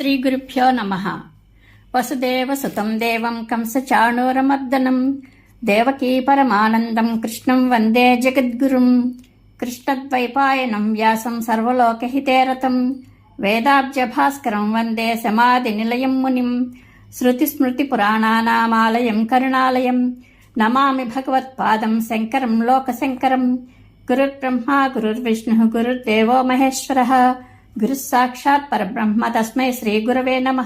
శ్రీ గురుభ్యో నమ. వసుదేవ సుతం దేవం కంసచాణూరమర్దనం. దేవకీ పరమానందం కృష్ణం వందే జగద్గురుం. కృష్ణద్వైపాయనం వ్యాసం సర్వలోకహితేరతం వేదాబ్జ భాస్కరం వందే సమాధి నిలయం మునిం. శృతిస్మృతిపురాణానామాలయం కరుణాలయం. నమామి భగవత్పాదం శంకరం లోకశంకరం. గురుర్బ్రహ్మ గురుర్విష్ణు గురుర్దేవో మహేశ్వరः. గురుస్సాక్షాత్ పరబ్రహ్మ తస్మై శ్రీగురవే నమ.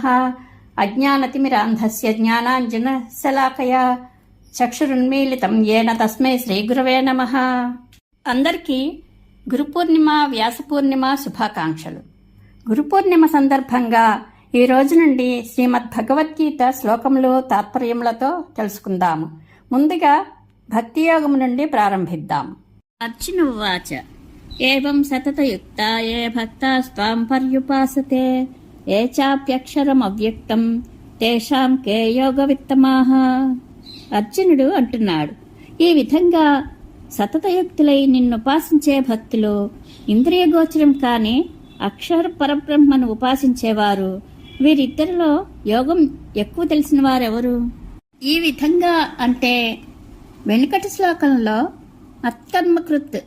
అజ్ఞానతిమిరాంధస్య జ్ఞానాంజనశలాకయా చక్షురున్మీలితం ఏన తస్మై శ్రీగురవే నమ. అందరికీ గురు పూర్ణిమ వ్యాస పూర్ణిమ శుభాకాంక్షలు. గురు పూర్ణిమ సందర్భంగా ఈ రోజు నుండి శ్రీమద్ భగవద్గీత శ్లోకములు తాత్పర్యములతో తెలుసుకుందాము. ముందుగా భక్తియోగము నుండి ప్రారంభిద్దాం అర్జునువాచ ఏం సతతయుక్తా ఏ భక్తాస్త్వాం పర్యుపాసతే ఏ చాప్యక్షరమవ్యక్తం తేషాం కే యోగ విత్తమాహ అర్జునుడు అంటున్నాడు ఈ విధంగా సతతయుక్తులై నిన్నుపాసించే భక్తులు ఇంద్రియగోచరం కాని అక్షర పరబ్రహ్మను ఉపాసించేవారు. వీరిద్దరిలో యోగం ఎక్కువ తెలిసిన వారెవరు? ఈ విధంగా అంటే వెనుకటి శ్లోకంలో అత్కర్మకృత్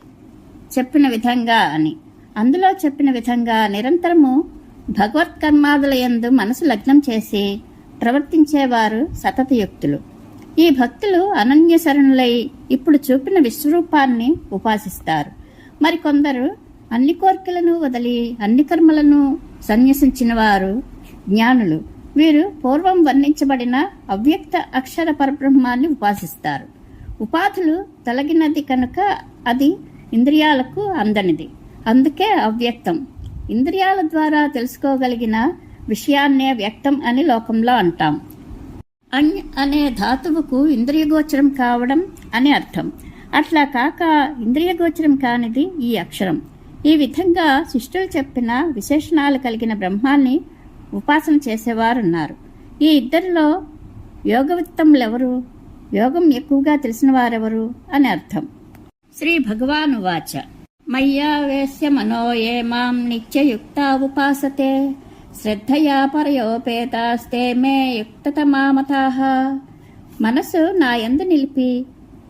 చెప్పిన విధంగా అని. అందులో చెప్పిన విధంగా నిరంతరము భగవత్కర్మాదుల యందు మనసు లగ్నం చేసి ప్రవర్తించేవారు సతతయుక్తులు ఈ భక్తులు అనన్య శరణులై ఇప్పుడు చూపిన విశ్వరూపాన్ని ఉపాసిస్తారు. మరికొందరు అన్ని కోరికలను వదిలి అన్ని కర్మలను సన్యసించిన వారు జ్ఞానులు. వీరు పూర్వం వర్ణించబడిన అవ్యక్త అక్షర పరబ్రహ్మాన్ని ఉపాసిస్తారు. ఉపాధులు తొలగినది కనుక అది ఇంద్రియాలకు అందనిది. అందుకే అవ్యక్తం. ఇంద్రియాల ద్వారా తెలుసుకోగలిగిన విషయాన్నే వ్యక్తం అని లోకంలో అంటాం. అణ్ అనే ధాతువుకు ఇంద్రియగోచరం కావడం అని అర్థం. అట్లా కాక ఇంద్రియగోచరం కానిది ఈ అక్షరం. ఈ విధంగా శిష్యులు చెప్పిన విశేషణాలు కలిగిన బ్రహ్మాన్ని ఉపాసన చేసేవారున్నారు. ఈ ఇద్దరిలో యోగవిత్తములెవరు యోగం ఎక్కువగా తెలిసిన వారెవరు? అని అర్థం. శ్రీ భగవాను వాచ మయ్యావేశ్య మనో ఏ మాం నిత్యయుక్తా ఉపాసతే. శ్రద్ధయా పరయోపేతాస్తే మే యుక్తతమామతాః. మనసు నాయందు నిలిపి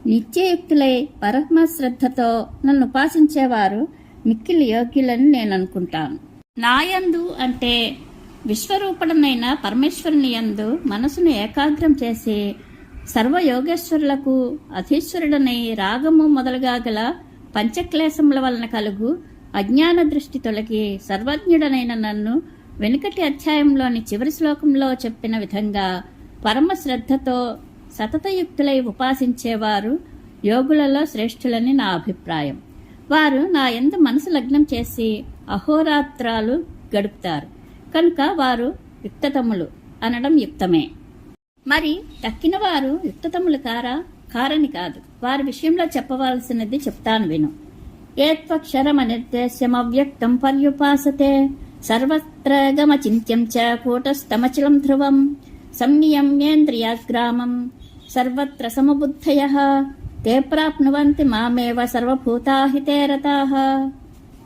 నిత్యయుక్తులై పరమశ్రద్ధతో నన్ను ఉపాసించేవారు మిక్కిలి యోగ్యులని నేను అనుకుంటాను నాయందు అంటే విశ్వరూపణనైన పరమేశ్వరుని యందు మనసును ఏకాగ్రం చేసి సర్వయోగేశ్వరులకు అధీశ్వరుడనై రాగము మొదలుగా గల పంచక్లేశముల వలన కలుగు అజ్ఞాన దృష్టి తొలగి సర్వజ్ఞుడనైన నన్ను వెనుకటి అధ్యాయంలోని చివరి శ్లోకంలో చెప్పిన విధంగా పరమ శ్రద్ధతో సతతయుక్తులై ఉపాసించేవారు యోగులలో శ్రేష్ఠులని నా అభిప్రాయం. వారు నా ఎందు మనసు లగ్నం చేసి అహోరాత్రాలు గడుపుతారు. కనుక వారు యుక్తతములు అనడం యుక్తమే. మరి తక్కిన వారు యుక్తతములు కారా? కారని కాదు. వారి విషయంలో చెప్పవలసినది చెప్తాను విను. ఏత్వక్షరమనిర్దేశ్యమవ్యక్తం పర్యుపాసతే. సర్వత్ర గమచింత్యం చ కూటస్థమచలం ధ్రువం. సంనియమ్యేంద్రియాగ్రామం సర్వత్ర సమబుద్ధయ. తే ప్రాప్నువంతి మామేవ సర్వభూతాహితే రతాః.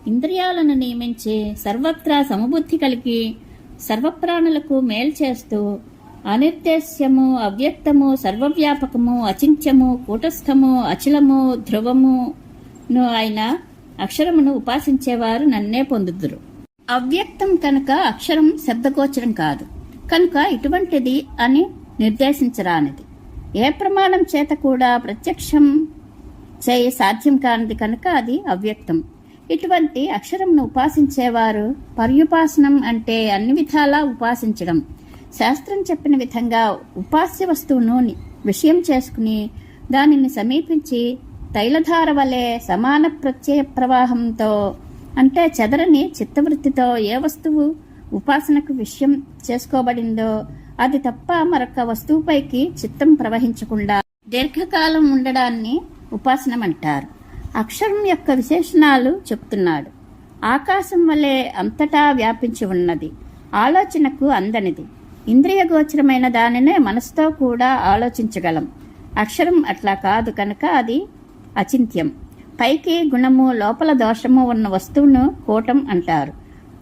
ఇంద్రియాలను నియమించి సర్వత్రా సమబుద్ధి కలిగి సర్వప్రాణులకు మేలు చేస్తూ అనిర్దేశ్యము అవ్యక్తము సర్వవ్యాపకము అచింత్యము కూటస్థము అచలము ధ్రువమును అయిన అక్షరమును ఉపాసించేవారు నన్నే పొందుదురు. అవ్యక్తం కనుక అక్షరం శబ్దగోచరం కాదు. కనుక ఇటువంటిది అని నిర్దేశించరానిది. ఏ ప్రమాణం చేత కూడా ప్రత్యక్షం చేయ సాధ్యం కానిది కనుక అది అవ్యక్తం. ఇటువంటి అక్షరంను ఉపాసించేవారు పర్యుపాసనం అంటే అన్ని విధాలా ఉపాసించడం. శాస్త్రం చెప్పిన విధంగా ఉపాస్య వస్తువును విషయం చేసుకుని దానిని సమీపించి తైలధార వలె సమాన ప్రత్యయ ప్రవాహంతో అంటే చెదరని చిత్తవృత్తితో ఏ వస్తువు ఉపాసనకు విషయం చేసుకోబడిందో అది తప్ప మరొక వస్తువుపైకి చిత్తం ప్రవహించకుండా దీర్ఘకాలం ఉండడాన్ని ఉపాసనమంటారు. అక్షరం యొక్క విశేషణాలు చెప్తున్నాడు. ఆకాశం వలె అంతటా వ్యాపించి ఉన్నది. ఆలోచనకు అందనిది. ఇంద్రియగోచరమైన దానినే మనసుతో కూడా ఆలోచించగలం. అక్షరం అట్లా కాదు కనుక అది అచింత్యం. పైకి గుణము లోపల దోషము ఉన్న వస్తువును కూటం అంటారు.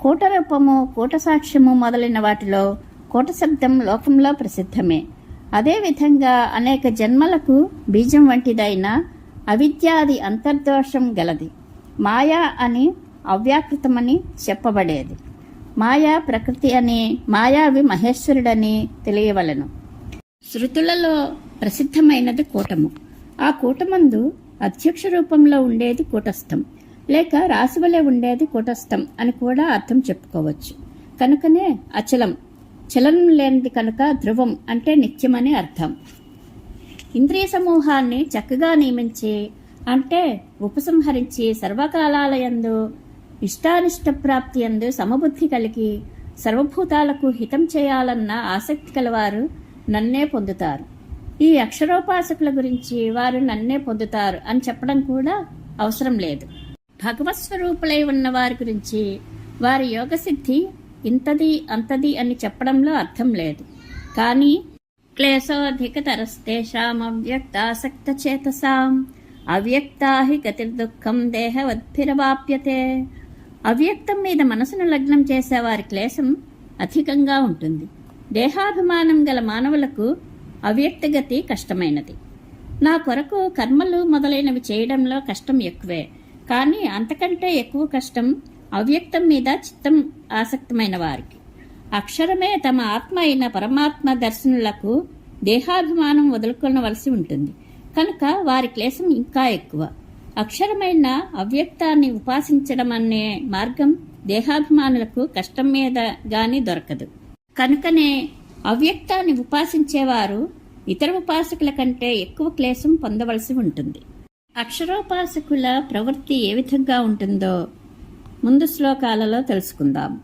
కూటరూపము కూటసాక్ష్యము మొదలైన వాటిలో కూట శబ్దం లోకంలో ప్రసిద్ధమే. అదేవిధంగా అనేక జన్మలకు బీజం వంటిదైన అవిద్యాది అంతర్దోషం గలది. మాయా అని అవ్యాకృతమని చెప్పబడేది. మాయా ప్రకృతి అని మాయావి మహేశ్వరుడని తెలియవలను. శృతులలో ప్రసిద్ధమైనది కూటము. ఆ కూటమందు అధ్యక్ష రూపంలో ఉండేది కూటస్థం. లేక రాశివలే ఉండేది కూటస్థం అని కూడా అర్థం చెప్పుకోవచ్చు. కనుకనే అచలం చలనం లేనిది కనుక ధ్రువం అంటే నిత్యమని అర్థం. ఇంద్రియ సమూహాన్ని చక్కగా నియమించి అంటే ఉపసంహరించి సర్వకాలాలయందు ఇష్టానిష్ట ప్రాప్తి యందు సమబుద్ధి కలిగి సర్వభూతాలకు హితం చేయాలన్న ఆసక్తి కలవారు నన్నే పొందుతారు. ఈ అక్షరోపాసకుల గురించి వారు నన్నే పొందుతారు అని చెప్పడం కూడా అవసరం లేదు. భగవత్ స్వరూపులై ఉన్న వారి గురించి వారి యోగసిద్ధి ఇంతది అంతది అని చెప్పడంలో అర్థం లేదు. కానీ క్లేశోధికతరస్తేషాం అవ్యక్తాసక్త చేతసాం అవ్యక్తా హి గతిర్దుఃఖం దేహవద్భిరవాప్యతే. అవ్యక్తం మీద మనసును లగ్నం చేసే వారి క్లేశం అధికంగా ఉంటుంది. దేహాభిమానం గల మానవులకు అవ్యక్తగతి కష్టమైనది. నా కొరకు కర్మలు మొదలైనవి చేయడంలో కష్టం ఎక్కువే. కానీ అంతకంటే ఎక్కువ కష్టం అవ్యక్తం మీద చిత్తం ఆసక్తమైన వారికి. అక్షరమే తమ ఆత్మ అయిన పరమాత్మ దర్శనులకు దేహాభిమానం వదులుకొనవలసి ఉంటుంది. కనుక వారి క్లేశం ఇంకా ఎక్కువ. అక్షరమైన అవ్యక్తాన్ని ఉపాసించడం అనే మార్గం దేహాభిమానులకు కష్టం మీద గాని దొరకదు. కనుకనే అవ్యక్తాన్ని ఉపాసించేవారు ఇతర ఉపాసకుల కంటే ఎక్కువ క్లేశం పొందవలసి ఉంటుంది. అక్షరోపాసకుల ప్రవృత్తి ఏ విధంగా ఉంటుందో ముందు శ్లోకాలలో తెలుసుకుందాం.